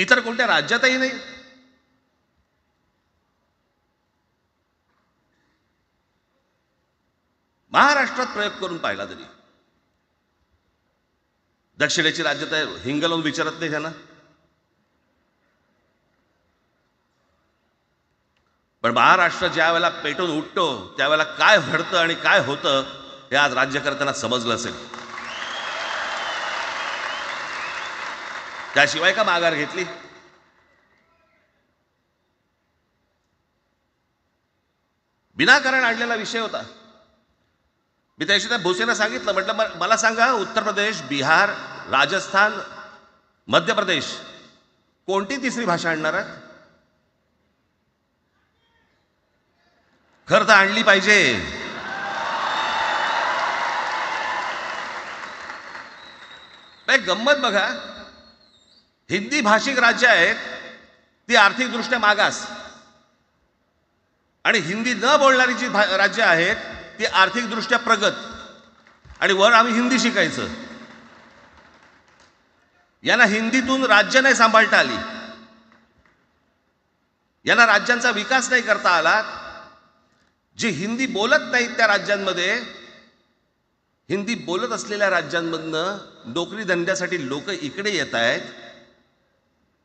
इतर कोणत्या राज्यातही नाही. महाराष्ट्रात प्रयोग करून पाहिला तरी. दक्षिणेची राज्य तर हिंग लावून विचारत नाही त्यांना. पण महाराष्ट्र ज्या वेळेला पेटून उठतो त्यावेळेला काय घडतं आणि काय होतं हे आज राज्यकर्त्यांना समजलं असेल. त्याशिवाय का माघार घेतली? विनाकारण आणलेला विषय होता. मी त्याशी त्या भुसेनं सांगितलं. म्हटलं मला सांगा उत्तर प्रदेश बिहार राजस्थान मध्य प्रदेश कोणती तिसरी भाषा आणणार आहे खरं तर आणली पाहिजे. गंमत बघा. हिंदी भाषिक राज्य आहेत ती आर्थिकदृष्ट्या मागास. आणि हिंदी न बोलणारी जी भा- राज्य आहेत ती आर्थिकदृष्ट्या प्रगत. आणि वर आम्ही हिंदी शिकायचं. यांना हिंदीतून राज्य नाही सांभाळता आली. यांना राज्यांचा विकास नाही करता आला. जे हिंदी बोलत नाहीत त्या राज्यांमध्ये हिंदी बोलत असलेल्या राज्यांमधनं नोकरी धंद्यासाठी लोक इकडे येत आहेत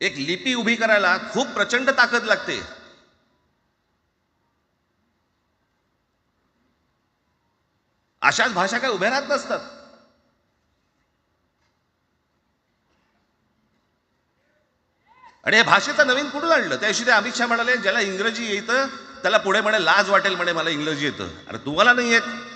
एक लिपी उभी करायला खूप प्रचंड ताकद लागते. अशाच भाषा काय उभ्या राहत नसतात. आणि या भाषेचं नवीन कुठून आणलं? त्याशी ते अमित शहा म्हणाले ज्याला इंग्रजी येतं त्याला पुढे म्हणे लाज वाटेल म्हणे मला इंग्रजी येतं. अरे तुम्हाला नाही येत.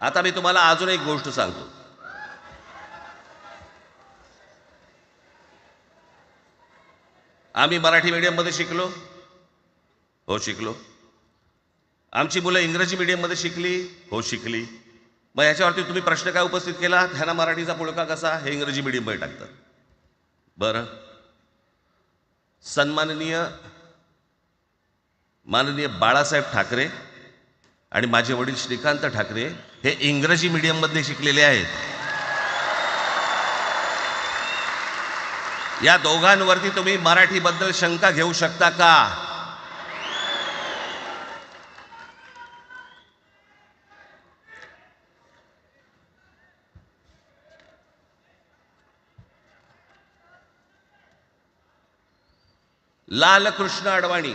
आता मी तुम्हाला अजून एक गोष्ट सांगतो. आम्ही मराठी मीडियममध्ये शिकलो. हो शिकलो. आमची मुलं इंग्रजी मीडियममध्ये शिकली. हो शिकली. मग याच्यावरती तुम्ही प्रश्न काय उपस्थित केला? ह्यांना मराठीचा पुळका कसा? हे इंग्रजी मीडियममध्ये टाकतात. बरं. सन्माननीय माननीय बाळासाहेब ठाकरे आणि माझे वडील श्रीकांत ठाकरे हे इंग्रजी मीडियममध्ये शिकलेले आहेत. या दोघांवरती तुम्ही मराठीबद्दल शंका घेऊ शकता का? Lalkrishna Advani.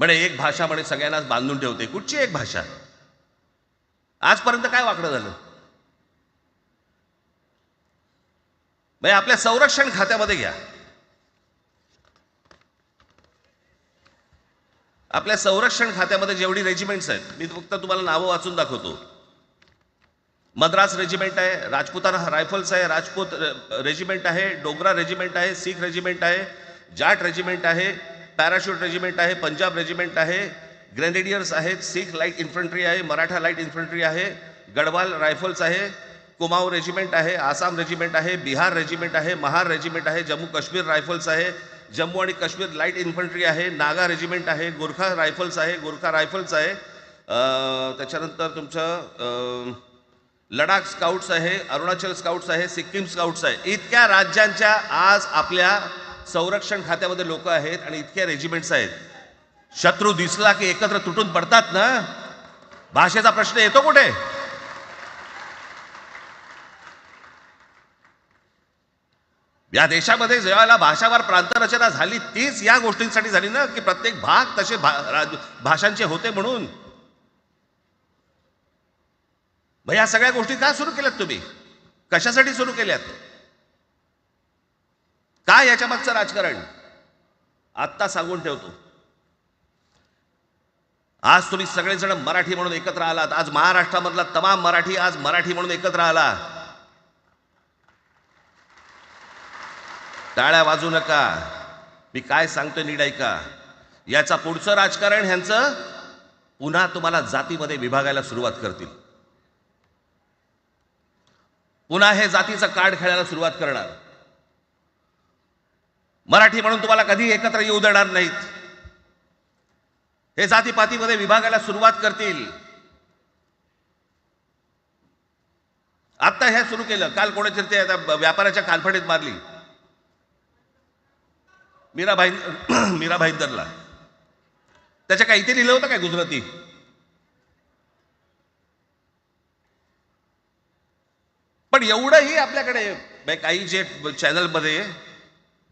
म्हणे एक भाषा म्हणे सगळ्यांनाच बांधून ठेवते. कुठची एक भाषा? आजपर्यंत काय वाकडं झालं? म्हणजे आपल्या संरक्षण खात्यामध्ये घ्या. आपल्या संरक्षण खात्यामध्ये जेवढी रेजिमेंट्स आहेत मी फक्त तुम्हाला नावं वाचून दाखवतो. मद्रास रेजिमेंट आहे राजपुताना रायफल्स आहे राजपूत रेजिमेंट आहे डोगरा रेजिमेंट आहे सीख रेजिमेंट आहे जाट रेजिमेंट आहे पॅराशूट रेजिमेंट आहे पंजाब रेजिमेंट आहे ग्रेनेडियर्स आहेत सीख लाइट इन्फंट्री आहे मराठा लाइट इन्फंट्री आहे गडवाल रायफल्स आहे कुमाऊ रेजिमेंट आहे आसाम रेजिमेंट आहे बिहार रेजिमेंट आहे महार रेजिमेंट आहे जम्मू काश्मीर रायफल्स आहे जम्मू आणि काश्मीर लाइट इन्फंट्री आहे नागा रेजिमेंट आहे गोरखा रायफल्स आहे गोरखा रायफल्स आहे त्याच्यानंतर तुमचं लडाख स्काउट्स आहे अरुणाचल स्काउट्स आहे सिक्कीम स्काउट्स आहे इतक्या राज्यांच्या आज आपल्या संरक्षण खात्यामध्ये लोक आहेत आणि इतक्या रेजिमेंट्स आहेत. शत्रू दिसला की एकत्र तुटून पडतात ना? भाषेचा प्रश्न येतो कुठे? या देशामध्ये जेव्हा भाषावार प्रांतरचना झाली तीच या गोष्टींसाठी झाली ना की प्रत्येक भाग तसे भा, राज- भाषांचे होते म्हणून. मग या सगळ्या गोष्टी का सुरू केल्यात तुम्ही? कशासाठी सुरू केल्यात? काय याच्या मागचं राजकारण? आत्ता सांगून ठेवतो. आज तुम्ही सगळेजण मराठी म्हणून एकत्र आलात. आज महाराष्ट्रामधला तमाम मराठी आज मराठी म्हणून एकत्र आला. टाळ्या वाजू नका. मी काय सांगतो नीट ऐका. याचा पुढचं राजकारण ह्यांचं पुन्हा तुम्हाला जातीमध्ये विभागायला सुरुवात करतील. पुन्हा हे जातीचं कार्ड खेळायला सुरुवात करणार. मराठी म्हणून तुम्हाला कधी एकत्र येऊ देणार नाहीत. हे जातीपातीमध्ये विभागाला सुरुवात करतील. आत्ता हे सुरू केलं. काल कोणाच्या ते आता व्यापाराच्या कालफडीत मारली. मीरा भाई मीरा भाईंदरला त्याच्या काय इथे लिहिलं होतं काय गुजराती? पण एवढंही आपल्याकडे काही जे चॅनलमध्ये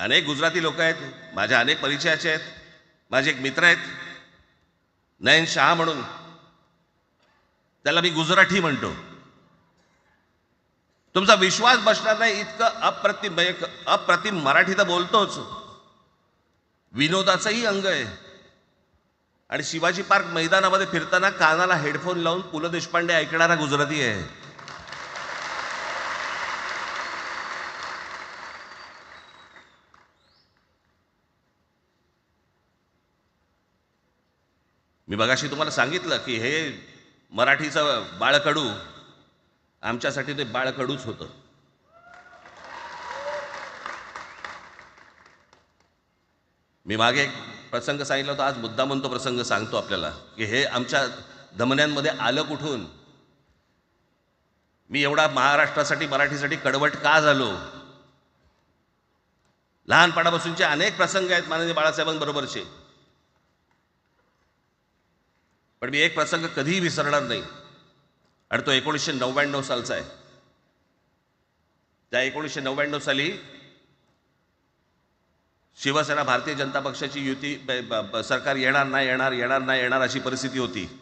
अनेक गुजराती लोक आहेत. माझ्या अनेक परिचयाचे आहेत. माझे एक मित्र आहेत. नयन शहा म्हणून. त्याला मी गुजराठी म्हणतो. तुमचा विश्वास बसणार नाही इतकं अप्रतिम म्हणजे अप्रतिम मराठी तर बोलतोच. विनोदाचंही अंग आहे. आणि शिवाजी पार्क मैदानामध्ये फिरताना कानाला हेडफोन लावून पु ल देशपांडे ऐकणारा गुजराती आहे. मी बघाशी तुम्हाला सांगितलं की हे मराठीचं बाळकडू आमच्यासाठी ते बाळकडूच होतं. मी मागे एक प्रसंग सांगितला होता आज मुद्दा तो प्रसंग सांगतो आपल्याला की हे आमच्या धमन्यांमध्ये आलं कुठून? मी एवढा महाराष्ट्रासाठी मराठीसाठी कडवट का झालो? लहानपणापासूनचे अनेक प्रसंग आहेत माननीय बाळासाहेबांबरोबरचे. पण मी एक प्रसंग कधीही विसरणार नाही. आणि तो एकोणीसशे नव्याण्णव सालचा आहे. त्या एकोणीसशे नव्याण्णव साली शिवसेना भारतीय जनता पक्षाची युती ब- सरकार येणार नाही येणार येणार नाही येणार अशी परिस्थिती होती.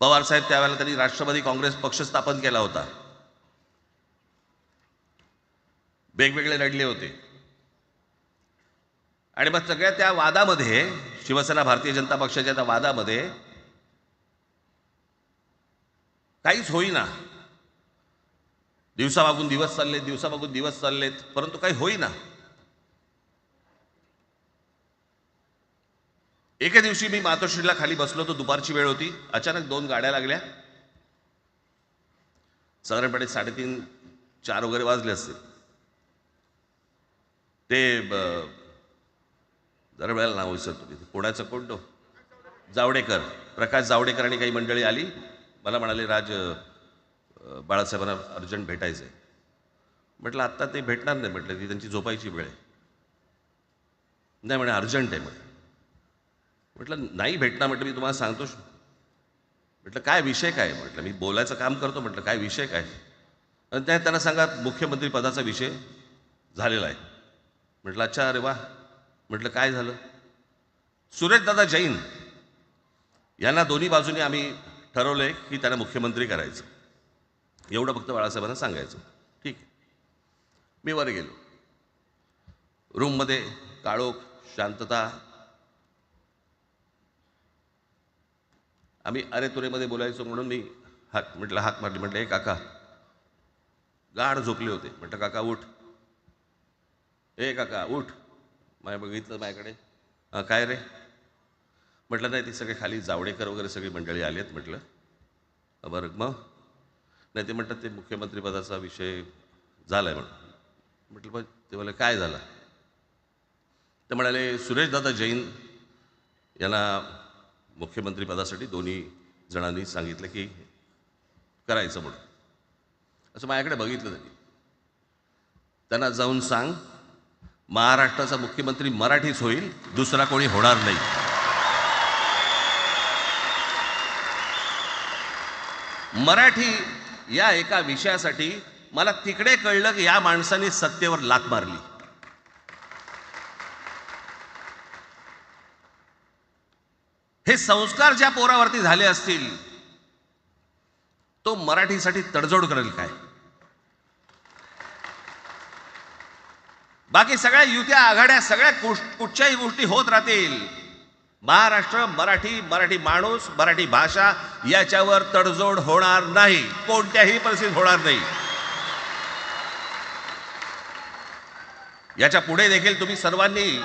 पवार साहेब त्यावेळेला त्यांनी राष्ट्रवादी काँग्रेस पक्ष स्थापन केला होता. वेगवेगळे लढले होते. आणि मग सगळ्या त्या वादामध्ये शिवसेना भारतीय जनता पक्षाच्या त्या वादामध्ये काहीच होईना. दिवसामागून दिवस चाललेत दिवसामागून दिवस चाललेत परंतु काही होईना. एके दिवशी मी मातोश्रीला खाली बसलो होतो दुपारची वेळ होती. अचानक दोन गाड्या लागल्या. साधारणपणे साडेतीन चार वगैरे वाजले असतील. ते जरा वेळेला नाव विसरतो तिथे कोणाचं कोणतो जावडेकर. प्रकाश जावडेकर आणि काही मंडळी आली. मला म्हणाले राज बाळासाहेबांना अर्जंट भेटायचं आहे म्हटलं आत्ता ते भेटणार नाही. म्हटलं ती त्यांची झोपायची वेळ आहे. नाही म्हणे अर्जंट आहे. म्हणे म्हटलं नाही भेटणार. म्हटलं मी तुम्हाला सांगतो. म्हटलं काय विषय काय म्हटलं मी बोलायचं काम करतो. म्हटलं काय विषय काय? आणि त्या त्यांना सांगा मुख्यमंत्री पदाचा विषय झालेला आहे. म्हटलं अच्छा अरे वा. म्हटलं काय झालं? सुरेशदादा जैन यांना दोन्ही बाजूने आम्ही ठरवलं आहे की त्यांना मुख्यमंत्री करायचं. एवढं फक्त बाळासाहेबांना सांगायचं. ठीक आहे. मी वर गेलो. रूममध्ये काळोख शांतता. आम्ही अरे तुरेमध्ये बोलायचो म्हणून मी हाक म्हटलं हाक मारली म्हटलं हे काका. गाढ झोपले होते. म्हटलं काका उठ. ए काका उठ. माय बघितलं माझ्याकडे "हां, काय रे? म्हटलं नाही ती सगळे खाली जावडेकर वगैरे सगळी मंडळी आली आहेत म्हटलं बरं मग? नाही ते म्हणतात ते मुख्यमंत्रीपदाचा विषय झाला आहे म्हणून. म्हटलं पण ते म्हणाले काय झालं? ते म्हणाले सुरेशदादा जैन यांना मुख्यमंत्रीपदासाठी दोन्ही जणांनी सांगितलं की करायचं म्हणून. असं माझ्याकडे बघितलं त्यांनी. त्यांना जाऊन सांग महाराष्ट्राचा मुख्यमंत्री मराठीच होईल दुसरा कोणी होणार नाही. मराठी या एका विषयासाठी मला तिकडे कळलं की या माणसाने सत्तेवर लात मारली. हे संस्कार ज्या पोरावरती झाले असतील तो मराठीसाठी तडजोड करेल काय? बाकी सगळ्या युत्या आघाड्या सगळ्या कुठच्याही गोष्टी होत राहतील. महाराष्ट्र मराठी मराठी माणूस मराठी भाषा याच्यावर तडजोड होणार नाही. कोणत्याही परिस्थितीत होणार नाही. याच्यापुढे देखील तुम्ही सर्वांनी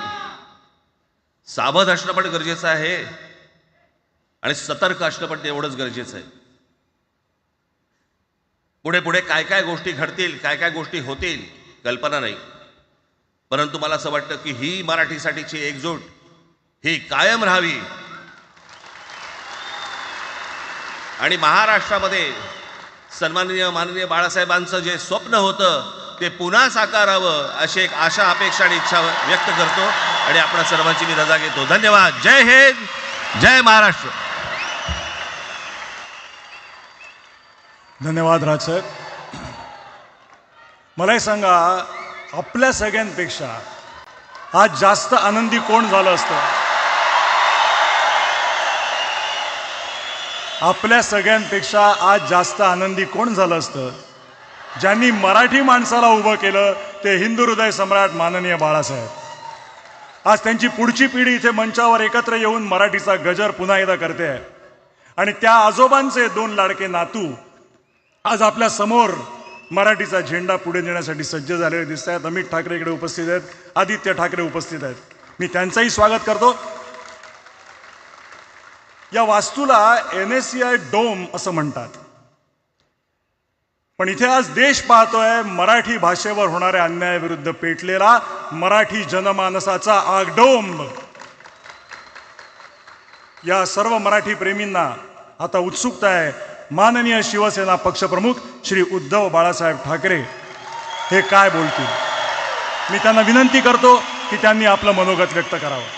सावध असणं पण गरजेचं आहे. आणि सतर्क असणं पण तेवढंच गरजेचं आहे. पुढे पुढे काय काय गोष्टी घडतील काय काय गोष्टी होतील कल्पना नाही. परंतु मला असं वाटतं की ही मराठीसाठीची एकजूट ही कायम राहावी. आणि महाराष्ट्रामध्ये सन्माननीय माननीय बाळासाहेबांचं जे स्वप्न होतं ते पुन्हा साकारावं अशी एक आशा अपेक्षा आणि इच्छा व्यक्त करतो. आणि आपण सर्वांची मी रजा घेतो. धन्यवाद. जय हिंद. जय महाराष्ट्र. धन्यवाद राजसाहेब मला हे सांगा आपल्या सगळ्यांपेक्षा आज जास्त आनंदी कोण झालं असतं? आपल्या सगळ्यांपेक्षा आज जास्त आनंदी कोण झालं असतं? ज्यांनी मराठी माणसाला उभं केलं ते हिंदू हृदय सम्राट माननीय बाळासाहेब. आज त्यांची पुढची पिढी इथे मंचावर एकत्र येऊन मराठीचा गजर पुन्हा एकदा करते आहे. आणि त्या आजोबांचे दोन लाडके नातू आज आपल्यासमोर मराठीचा झेंडा पुढे नेण्यासाठी सज्ज झालेले दिसत आहेत अमित ठाकरे इकडे उपस्थित आहेत. आदित्य ठाकरे उपस्थित आहेत. मी त्यांचंही स्वागत करतो. या वास्तूला N S C I dome असं म्हणतात. पण इथे आज देश पाहतोय मराठी भाषेवर होणाऱ्या अन्यायाविरुद्ध पेटलेला मराठी जनमानसाचा आगडोंब. या सर्व मराठी प्रेमींना आता उत्सुकता आहे. माननीय शिवसेना पक्षप्रमुख श्री उद्धव बाळासाहेब ठाकरे हे काय बोलतील? मी त्यांना विनंती करतो की त्यांनी आपलं मनोगत व्यक्त करावं.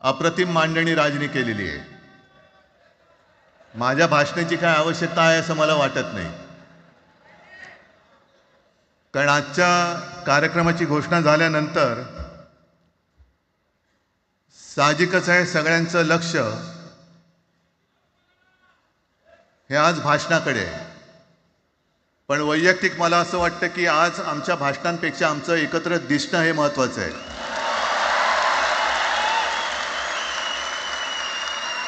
अप्रतिम मांडणी राजनी केलेली आहे. माझ्या भाषणाची काय आवश्यकता आहे असं मला वाटत नाही. कारण आजच्या कार्यक्रमाची घोषणा झाल्यानंतर साहजिकच आहे सगळ्यांचं लक्ष हे आज भाषणाकडे आहे. पण वैयक्तिक मला असं वाटतं की आज आमच्या भाषणांपेक्षा आमचं एकत्र दिसणं हे महत्त्वाचं आहे.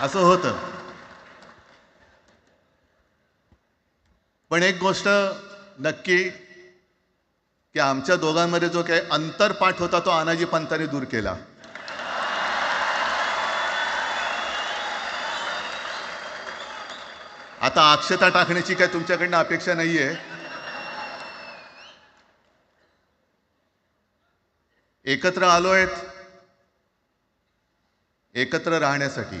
असं होतं. पण एक गोष्ट नक्की की आमच्या दोघांमध्ये जो काही अंतरपाठ होता तो आनाजी पंतांनी दूर केला. आता अक्षता टाकण्याची काय तुमच्याकडनं अपेक्षा नाहीये. एकत्र आलोय एकत्र राहण्यासाठी.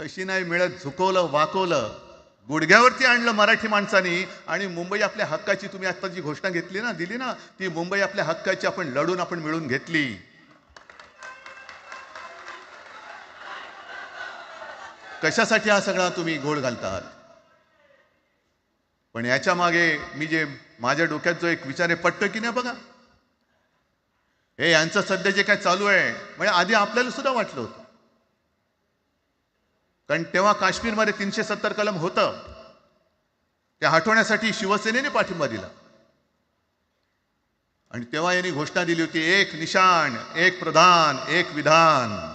कशी नाही मिळत झुकवलं वाकवलं गुडघ्यावरती आणलं मराठी माणसानी आणि मुंबई आपल्या हक्काची तुम्ही आता जी घोषणा घेतली ना दिली ना ती मुंबई आपल्या हक्काची आपण लढून आपण मिळून घेतली. कशासाठी हा सगळा तुम्ही घोळ घालतात? पण याच्या मागे मी जे माझ्या डोक्यात जो एक विचार आहे पटतो की नाही बघा? हे यांचं सध्या जे काय चालू आहे म्हणजे आधी आपल्याला सुद्धा वाटलं होतं. कारण तेव्हा काश्मीरमध्ये तीनशे सत्तर कलम होतं. ते हटवण्यासाठी शिवसेनेने पाठिंबा दिला. आणि तेव्हा यांनी घोषणा दिली होती एक निशाण एक प्रधान एक विधान.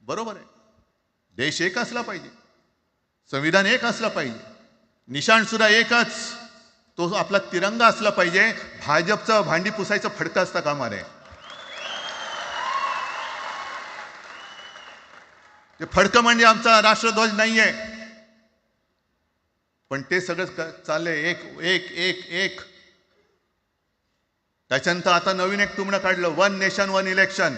बरोबर आहे. देश एक असला पाहिजे. संविधान एक असला पाहिजे. निशाण सुद्धा एकच. तो आपला तिरंगा असला पाहिजे. भाजपचं भांडी पुसायचं फडकं असतं कामा नये ते फडकं म्हणजे आमचा राष्ट्रध्वज नाहीये. पण ते सगळं चाललंय एक एक एक एक. त्याच्यानंतर आता नवीन एक तुमणं काढलं वन नेशन वन इलेक्शन